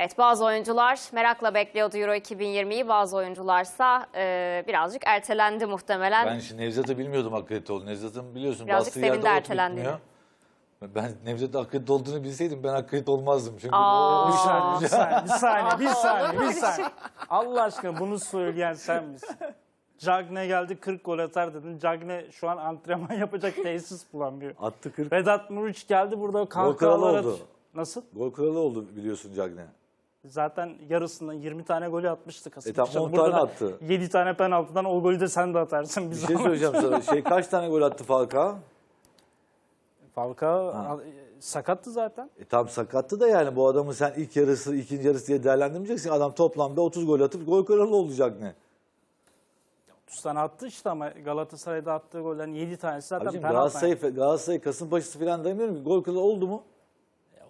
Evet bazı oyuncular merakla bekliyordu Euro 2020'yi. Bazı oyuncularsa e, birazcık ertelendi muhtemelen. Ben şimdi Nevzat'ı bilmiyordum akredite olduğunu. Nevzat'ın biliyorsun Birazcık bastığı yerde ot bitmiyor. Ben Nevzat'ın akredite olduğunu bilseydim ben akredite olmazdım. Çünkü Aa. bu Bir saniye, bir saniye, bir saniye, bir saniye, bir öyle saniye. Allah aşkına bunu söyleyen sen misin? Cagne geldi 40 gol atar dedin. Cagne şu an antrenman yapacak tesis bulamıyor. attı 40. Vedat Muriç geldi burada kralı kahkahalar oldu. Nasıl? Gol kralı oldu biliyorsun Cagne. Zaten yarısından 20 tane golü atmıştı Kasımpaşa. E on Burada tane da attı. 7 tane penaltıdan o golü de sen de atarsın. Bir Biz şey söyleyeceğim sana. Şey kaç tane gol attı Falcao? Falcao sakattı zaten. E tam sakattı da yani bu adamı sen ilk yarısı, ikinci yarısı diye değerlendirmeyeceksin. Adam toplamda 30 gol atıp gol kralı olacak ne? 30 tane attı işte ama Galatasaray'da attığı gollerin 7 tanesi zaten Abicim penaltı. Galatasaray, Galatasaray Kasımpaşa'sı falan demiyorum ki gol kralı oldu mu?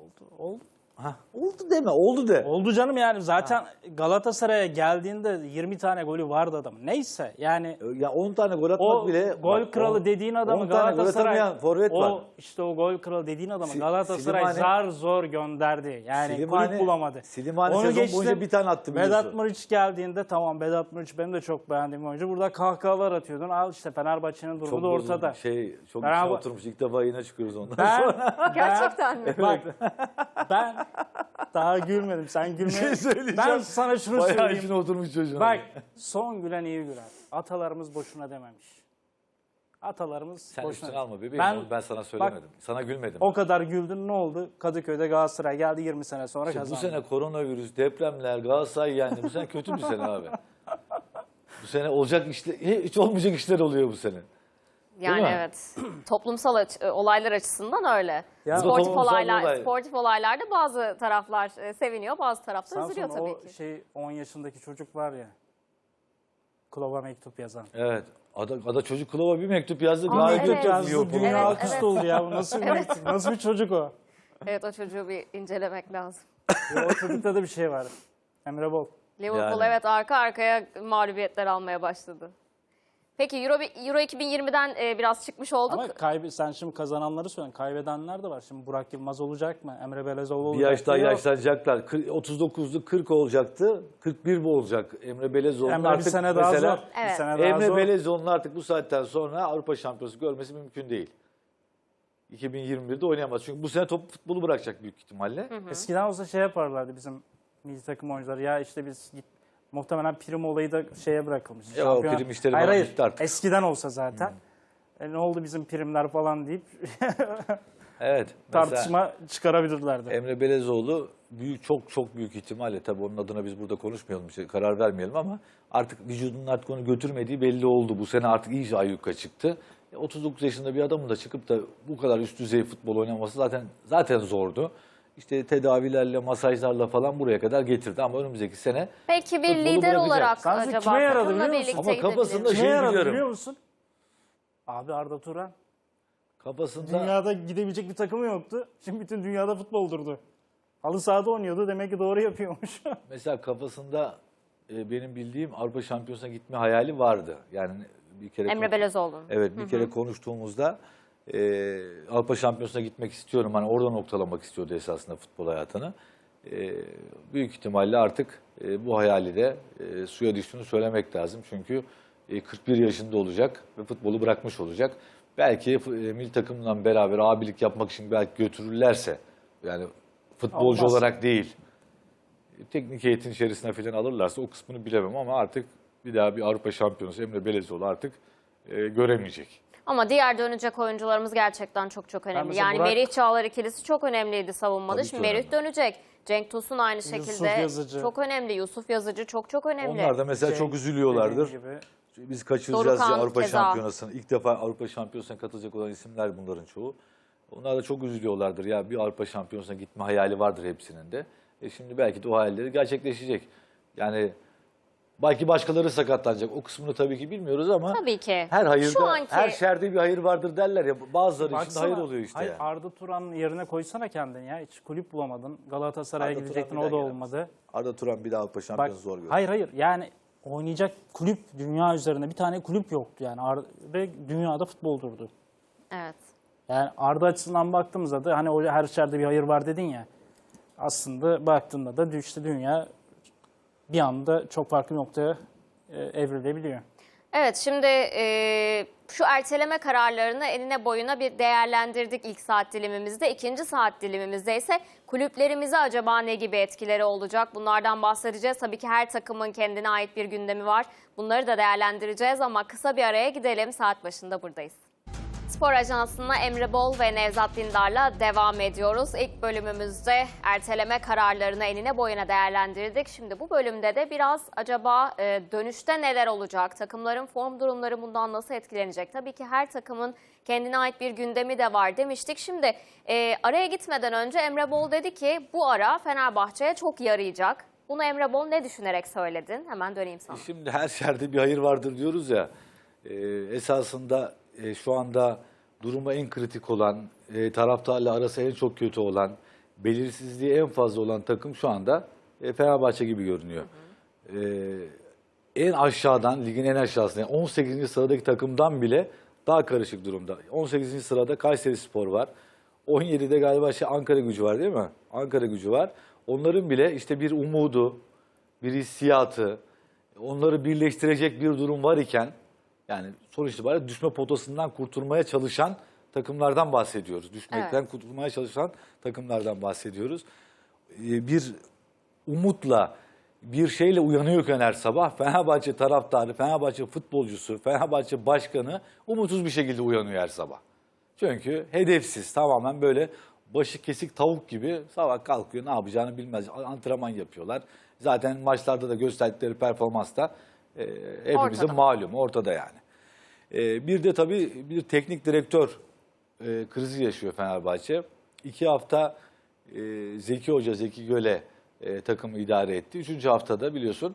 Oldu, oldu. Ha, oldu deme, oldu de. Oldu canım yani zaten Galatasaray'a geldiğinde 20 tane golü vardı adam. Neyse yani Ya 10 tane gol atmak o bile... gol bak, kralı on- dediğin adamı 10 tane gol Galatasaray forvet o var. işte o gol kralı dediğin adamı Si- Galatasaray Silimani- zar zor gönderdi. Yani Silimani- kulüp bulamadı. Silimani sezon boyunca bir tane attı. Vedat Muriç geldiğinde tamam Vedat Muriç benim de çok beğendiğim oyuncu. Burada kahkahalar atıyordun. Al işte Fenerbahçe'nin durumu Çok da ortada. Şey, çok ama- oturmuş. İlk defa yine çıkıyoruz ondan Ben, sonra. Gerçekten mi? Bak ben daha gülmedim. Sen gülme. şey söyleyeceğim. ben sana şunu Bayağı söyleyeyim. içine oturmuş çocuğun. Bak son gülen iyi güler. Atalarımız boşuna dememiş. Atalarımız Sen boşuna. üstüne alma bebeğim. Ben- Ben, ben sana söylemedim. sana gülmedim. O kadar güldün ne oldu? Kadıköy'de Galatasaray geldi 20 sene sonra İşte bu kazandı. sene koronavirüs, depremler, Galatasaray yendi. Bu sene kötü bir sene abi. Bu sene olacak işler, hiç olmayacak işler oluyor bu sene. Yani mi? evet. Toplumsal aç- e, olaylar açısından öyle. Ya- sportif olaylar, olay. sportif olaylarda bazı taraflar e, seviniyor, bazı taraflar üzülüyor Samsun tabii o ki. şey 10 yaşındaki çocuk var ya. Klova mektup yazan. Evet. Ada, ada çocuk kılava bir mektup yazdı. Aa, Gayet evet. Yazdı dünya Evet, akıst evet. oldu ya. Bu nasıl bir Evet. mektup? Nasıl bir çocuk o? Evet o çocuğu bir incelemek lazım. Ya o çocukta da bir şey var. Emre Bol. Liverpool Yani. evet arka arkaya mağlubiyetler almaya başladı. Peki Euro, Euro 2020'den e, biraz çıkmış olduk. Ama kaybe, sen şimdi kazananları söyledin. Kaybedenler de var. Şimdi Burak Yılmaz olacak mı? Emre Belezoğlu Bir olacak yaş daha mı? Yaşlanacaklar. Kır- 39'lu 40 olacaktı. 41 bu olacak. Emre Belezoğlu'nun Emre bir artık sene daha mesela zor. Evet. Bir sene daha Emre zor. Belezoğlu'nun artık bu saatten sonra Avrupa Şampiyonası görmesi mümkün değil. 2021'de oynayamaz. Çünkü bu sene top futbolu bırakacak büyük ihtimalle. Eskiden olsa şey yaparlardı bizim milli takım oyuncuları. Ya işte biz git, muhtemelen prim olayı da şeye bırakılmış. Ya o Şampiyona- prim işleri hayır, bana hayır. bitti artık. Eskiden olsa zaten. E, ne oldu bizim primler falan deyip Evet. mesela tartışma çıkarabilirlerdi. Emre Belezoğlu büyük çok çok büyük ihtimalle tabii onun adına biz burada konuşmayalım, işte karar vermeyelim ama artık vücudunun artık onu götürmediği belli oldu. Bu sene artık iyice ayyuka çıktı. E, 39 yaşında bir adamın da çıkıp da bu kadar üst düzey futbol oynaması zaten zaten zordu. İşte tedavilerle, masajlarla falan buraya kadar getirdi ama önümüzdeki sene Peki bir Futbolu lider bırakacak. olarak Sanki acaba kime yaradı takımla biliyor musun? birlikte Ama kafasında gidebilir şey yaradı biliyorum. biliyor musun? Abi Arda Turan. kafasında Dünyada gidebilecek bir takımı yoktu. Şimdi bütün dünyada futbol durdu. Halı sahada oynuyordu. Demek ki doğru yapıyormuş. mesela kafasında e, benim bildiğim Avrupa Şampiyonası'na gitme hayali vardı. Yani bir kere Emre Belezoğlu'nun. Evet bir kere konuştuğumuzda e, Avrupa Şampiyonası'na gitmek istiyorum. Hani orada noktalamak istiyordu esasında futbol hayatını. E, büyük ihtimalle artık e, bu hayali de e, suya düştüğünü söylemek lazım. Çünkü e, 41 yaşında olacak ve futbolu bırakmış olacak. Belki e, milli takımla beraber abilik yapmak için belki götürürlerse yani futbolcu Olmaz. olarak değil teknik eğitim içerisine falan alırlarsa o kısmını bilemem ama artık bir daha bir Avrupa Şampiyonası Emre Belezoğlu artık e, göremeyecek. Ama diğer dönecek oyuncularımız gerçekten çok çok önemli. Yani Burak- Merih Çağlar ikilisi çok önemliydi savunmada. Şimdi Merih dönecek. Cenk Tosun aynı şekilde çok önemli. Yusuf Yazıcı çok çok önemli. Onlar da mesela Şey, çok üzülüyorlardır. Biz kaçıracağız Dorukan Avrupa keza. Şampiyonası'nı. İlk defa Avrupa Şampiyonası'na katılacak olan isimler bunların çoğu. Onlar da çok üzülüyorlardır. Ya bir Avrupa Şampiyonası'na gitme hayali vardır hepsinin de. E şimdi belki de o hayalleri gerçekleşecek. Yani belki başkaları sakatlanacak. O kısmını tabii ki bilmiyoruz ama Tabii ki. her hayırda, Şu anki her şerde bir hayır vardır derler ya. Bazıları için Baksana, hayır oluyor işte. hayır, yani. Arda Turan'ın yerine koysana kendini ya. Hiç kulüp bulamadın. Galatasaray'a Arda gidecektin bir o da daha olmadı. Arda Turan bir daha Avrupa Bak, Şampiyonası zor görüyor. hayır hayır yani oynayacak kulüp dünya üzerinde bir tane kulüp yoktu yani Ar- ve dünyada futbol durdu. Evet. Yani Arda açısından baktığımızda da hani o her şerde bir hayır var dedin ya. aslında baktığında da işte dünya bir anda çok farklı noktaya e, evrilebiliyor. Evet şimdi e, şu erteleme kararlarını eline boyuna bir değerlendirdik ilk saat dilimimizde. İkinci saat dilimimizde ise kulüplerimize acaba ne gibi etkileri olacak? Bunlardan bahsedeceğiz. Tabii ki her takımın kendine ait bir gündemi var. Bunları da değerlendireceğiz ama kısa bir araya gidelim. Saat başında buradayız. Spor Ajansı'na Emre Bol ve Nevzat Dindar'la devam ediyoruz. İlk bölümümüzde erteleme kararlarını enine boyuna değerlendirdik. Şimdi bu bölümde de biraz acaba e, dönüşte neler olacak? Takımların form durumları bundan nasıl etkilenecek? Tabii ki her takımın kendine ait bir gündemi de var demiştik. Şimdi e, araya gitmeden önce Emre Bol dedi ki bu ara Fenerbahçe'ye çok yarayacak. Bunu Emre Bol ne düşünerek söyledin? Hemen döneyim sana. Şimdi her yerde bir hayır vardır diyoruz ya. Ee, esasında e, şu anda durumu en kritik olan, e, taraftarla arası en çok kötü olan, belirsizliği en fazla olan takım şu anda e, Fenerbahçe gibi görünüyor. Ee, en aşağıdan, ligin en aşağısında, yani 18. sıradaki takımdan bile daha karışık durumda. 18. sırada Kayseri Spor var. 17'de galiba şey Ankara gücü var değil mi? Ankara gücü var. Onların bile işte bir umudu, bir hissiyatı, onları birleştirecek bir durum var iken yani sonuç itibariyle düşme potasından kurtulmaya çalışan takımlardan bahsediyoruz. Düşmekten kurtulmaya çalışan takımlardan bahsediyoruz. Ee, Bir umutla, bir şeyle uyanıyorken her sabah Fenerbahçe taraftarı, Fenerbahçe futbolcusu, Fenerbahçe başkanı umutsuz bir şekilde uyanıyor her sabah. Çünkü hedefsiz tamamen böyle başı kesik tavuk gibi sabah kalkıyor ne yapacağını bilmez. Antrenman yapıyorlar. Zaten maçlarda da gösterdikleri performans da e, hepimizin Ortada. malum ortada yani. E, bir de tabii bir teknik direktör e, krizi yaşıyor Fenerbahçe. İki hafta e, Zeki Hoca, Zeki Göle e, takımı idare etti. Üçüncü haftada biliyorsun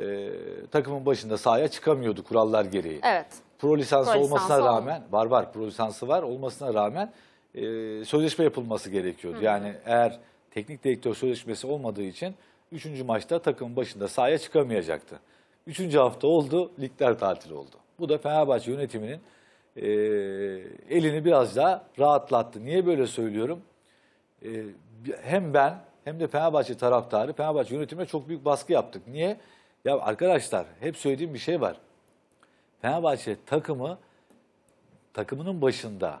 e, takımın başında sahaya çıkamıyordu kurallar gereği Evet. pro lisansı Pro olmasına lisansı rağmen var var pro lisansı var olmasına rağmen e, sözleşme yapılması gerekiyordu. Yani eğer teknik direktör sözleşmesi olmadığı için 3. maçta takımın başında sahaya çıkamayacaktı. 3. hafta oldu, ligler tatil oldu. Bu da Fenerbahçe yönetiminin e, elini biraz daha rahatlattı. Niye böyle söylüyorum? E, hem ben hem de Fenerbahçe taraftarı Fenerbahçe yönetimine çok büyük baskı yaptık. Niye? Ya arkadaşlar hep söylediğim bir şey var. Fenerbahçe takımı takımının başında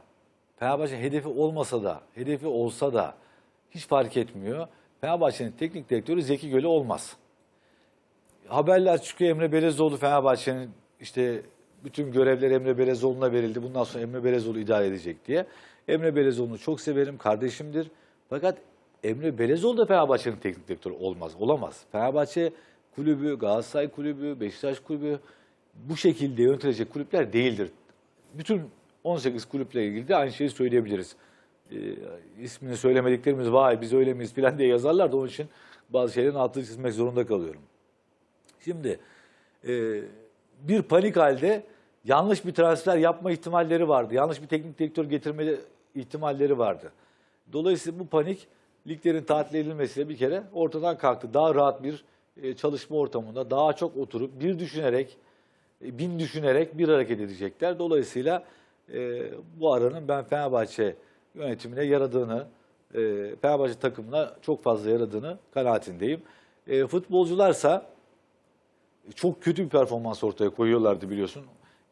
Fenerbahçe hedefi olmasa da, hedefi olsa da hiç fark etmiyor. Fenerbahçe'nin teknik direktörü Zeki Göle olmaz. Haberler çıkıyor Emre Belezoğlu Fenerbahçe'nin işte bütün görevler Emre Belezoğlu'na verildi. Bundan sonra Emre Belezoğlu idare edecek diye. Emre Belezoğlu'nu çok severim, kardeşimdir. Fakat Emre Belezoğlu da Fenerbahçe'nin teknik direktörü olmaz, olamaz. Fenerbahçe kulübü, Galatasaray kulübü, Beşiktaş kulübü bu şekilde yönetilecek kulüpler değildir. Bütün 18 kulüple ilgili de aynı şeyi söyleyebiliriz. E, ismini söylemediklerimiz vay biz öyle miyiz falan diye yazarlar da onun için bazı şeylerin altını çizmek zorunda kalıyorum. Şimdi e, bir panik halde yanlış bir transfer yapma ihtimalleri vardı. Yanlış bir teknik direktör getirme ihtimalleri vardı. Dolayısıyla bu panik liglerin tatil edilmesiyle bir kere ortadan kalktı. Daha rahat bir e, çalışma ortamında daha çok oturup bir düşünerek, e, bin düşünerek bir hareket edecekler. Dolayısıyla e, bu aranın ben Fenerbahçe yönetimine yaradığını, Fenerbahçe takımına çok fazla yaradığını kanaatindeyim. E, futbolcularsa çok kötü bir performans ortaya koyuyorlardı biliyorsun.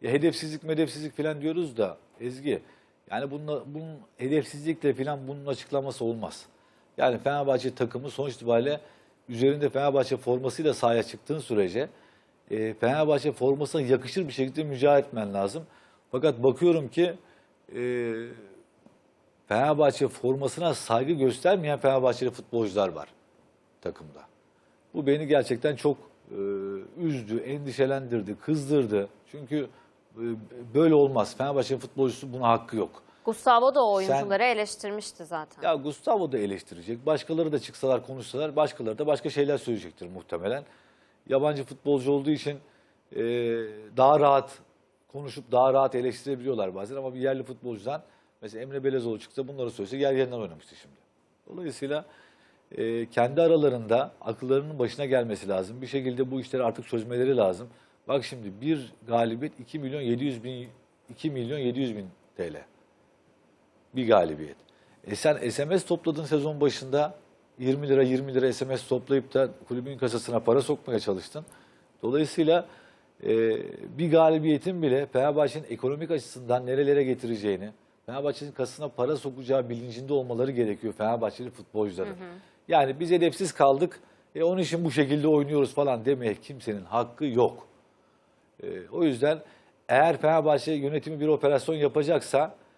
Ya hedefsizlik medefsizlik falan diyoruz da Ezgi yani bununla, bunun hedefsizlikle falan bunun açıklaması olmaz. Yani Fenerbahçe takımı sonuç itibariyle üzerinde Fenerbahçe formasıyla sahaya çıktığın sürece e, Fenerbahçe formasına yakışır bir şekilde mücadele etmen lazım. Fakat bakıyorum ki e, Fenerbahçe formasına saygı göstermeyen Fenerbahçeli futbolcular var takımda. Bu beni gerçekten çok e, üzdü, endişelendirdi, kızdırdı. Çünkü böyle olmaz. Fenerbahçe futbolcusu buna hakkı yok. Gustavo da o oyuncuları eleştirmişti zaten. Ya Gustavo da eleştirecek. Başkaları da çıksalar konuşsalar başkaları da başka şeyler söyleyecektir muhtemelen. Yabancı futbolcu olduğu için e, daha rahat konuşup daha rahat eleştirebiliyorlar bazen ama bir yerli futbolcudan mesela Emre Belezoğlu çıksa bunları söylese yer yerinden oynamıştı şimdi. Dolayısıyla e, kendi aralarında akıllarının başına gelmesi lazım. Bir şekilde bu işleri artık çözmeleri lazım. Bak şimdi bir galibiyet 2 milyon 700 bin 2 milyon 700 bin TL. Bir galibiyet. E sen SMS topladın sezon başında 20 lira 20 lira SMS toplayıp da kulübün kasasına para sokmaya çalıştın. Dolayısıyla e, bir galibiyetin bile Fenerbahçe'nin ekonomik açısından nerelere getireceğini, Fenerbahçe'nin kasasına para sokacağı bilincinde olmaları gerekiyor Fenerbahçeli futbolcuların. Yani biz edepsiz kaldık, e, onun için bu şekilde oynuyoruz falan demeye kimsenin hakkı yok. E, o yüzden eğer Fenerbahçe yönetimi bir operasyon yapacaksa